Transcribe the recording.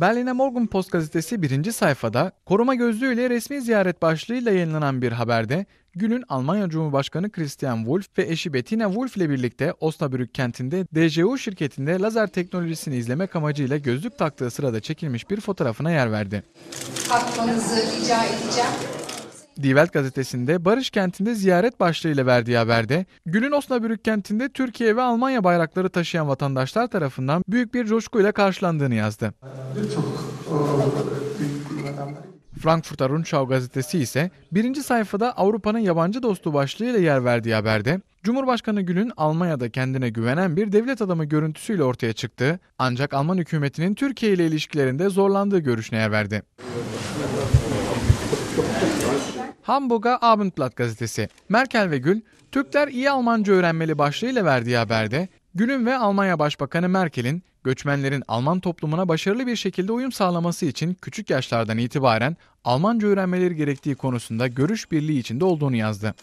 Berliner Morgenpost gazetesi birinci sayfada koruma gözlüğüyle resmi ziyaret başlığıyla yayınlanan bir haberde Gül'ün Almanya Cumhurbaşkanı Christian Wolff ve eşi Bettina Wolff ile birlikte Osnabrück kentinde DJU şirketinde lazer teknolojisini izlemek amacıyla gözlük taktığı sırada çekilmiş bir fotoğrafına yer verdi. kalkmanızı rica edeceğim. Die Welt gazetesinde Barış kentinde ziyaret başlığıyla verdiği haberde Gül'ün Osnabrück kentinde Türkiye ve Almanya bayrakları taşıyan vatandaşlar tarafından büyük bir coşkuyla karşılandığını yazdı. Frankfurter Rundschau gazetesi ise birinci sayfada Avrupa'nın yabancı dostu başlığıyla yer verdiği haberde Cumhurbaşkanı Gül'ün Almanya'da kendine güvenen bir devlet adamı görüntüsüyle ortaya çıktığı ancak Alman hükümetinin Türkiye ile ilişkilerinde zorlandığı görüşüne yer verdi. Hamburger Abendblatt gazetesi. Merkel ve Gül, Türkler iyi Almanca öğrenmeli başlığıyla verdiği haberde, Gül'ün ve Almanya Başbakanı Merkel'in göçmenlerin Alman toplumuna başarılı bir şekilde uyum sağlaması için küçük yaşlardan itibaren Almanca öğrenmeleri gerektiği konusunda görüş birliği içinde olduğunu yazdı.